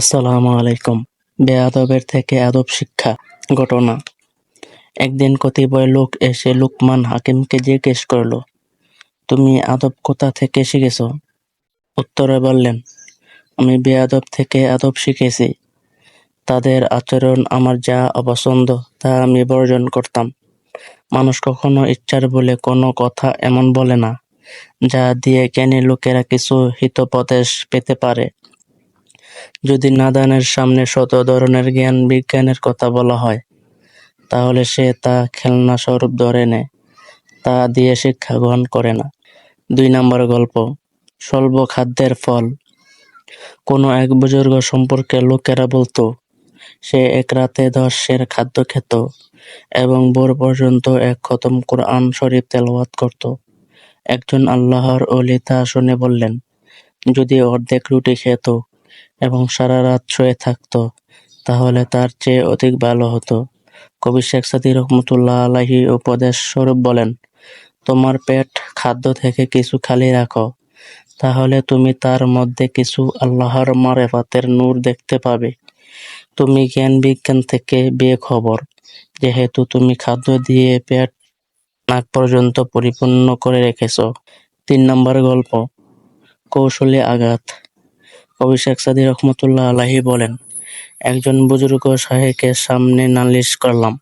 আসসালামু আলাইকুম। বেয়াদবের থেকে আদব শিক্ষা ঘটনা। একদিন কতিপয় লোক এসে লুকমান হাকিমকে জিজ্ঞেস করল, তুমি আদব কোথা থেকে শিখেছ? উত্তরে বললেন, আমি বেয়াদব থেকে আদব শিখেছি। তাদের আচরণ আমার যা অপছন্দ তা আমি বর্জন করতাম। মানুষ কখনো ইচ্ছার বলে কোনো কথা এমন বলে না, যা দিয়ে জ্ঞানী লোকেরা কিছু হিতোপদেশ পেতে পারে। যদি নাদানের সামনে শত ধরনের জ্ঞান বিজ্ঞানের কথা বলা হয়, তাহলে সে তা খেলনা স্বরূপ ধরে নেয়, তা দিয়ে শিক্ষা গ্রহণ করে না। দুই নম্বর গল্প, স্বল্প খাদ্যের ফল। কোনো এক বুজুর্গ সম্পর্কে লোকেরা বলতো, সে এক রাতে দশ সের খাদ্য খেত এবং ভোর পর্যন্ত এক খতম কোরআন শরীফ তেলাওয়াত করত। একজন আল্লাহর অলি তা শুনে বললেন, যদি অর্ধেক রুটি খেত এবং সারা রাত শুয়ে থাকতো, তাহলে তার চেয়ে অধিক ভালো হতো। কবি শেখ সাদি রহমতুল্লাহ আলাহি উপদেশ স্বরূপ বলেন, তোমার পেট খাদ্য থেকে কিছু খালি রাখো, তাহলে তুমি তার মধ্যে কিছু আল্লাহর মারেফাতের নূর দেখতে পাবে। তুমি জ্ঞান বিজ্ঞান থেকে বেখবর, যেহেতু তুমি খাদ্য দিয়ে পেট নাক পর্যন্ত পরিপূর্ণ করে রেখেছ। তিন নম্বর গল্প, কৌশলে আঘাত। কবি শেখ সাদি রহমতুল্লাহ আলাহি বলেন, একজন বুজুর্গ সাহেবের সামনে নালিশ করলাম।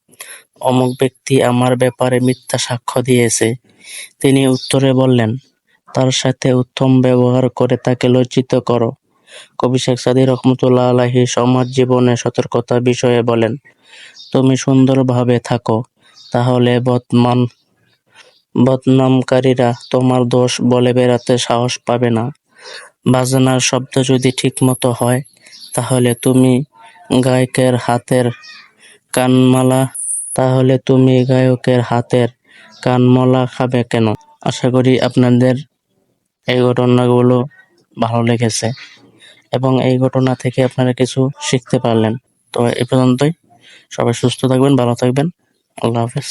অমুক ব্যক্তি আমার ব্যাপারে মিথ্যা সাক্ষ্য দিয়েছে। তিনি উত্তরে বললেন, তার সাথে উত্তম ব্যবহার করে তাকে লজ্জিত করো। কবি শেখ সাদি রহমতুল্লাহ আলাহি সমাজ জীবনে সতর্কতা বিষয়ে বলেন, তুমি সুন্দরভাবে থাকো, তাহলে বদমান, বদনামকারীরা তোমার দোষ বলে বেড়াতে সাহস পাবে না। বাজনার শব্দ যদি ঠিকমতো হয়, তাহলে তুমি গায়কের হাতের কানমালা, তাহলে তুমি গায়কের হাতের কানমলা খাবে কেন? আশা করি আপনাদের এই ঘটনাগুলো ভালো লেগেছে এবং এই ঘটনা থেকে আপনারা কিছু শিখতে পারলেন। তো এই পর্যন্তই। সবাই সুস্থ থাকবেন, ভালো থাকবেন। আল্লাহ হাফেজ।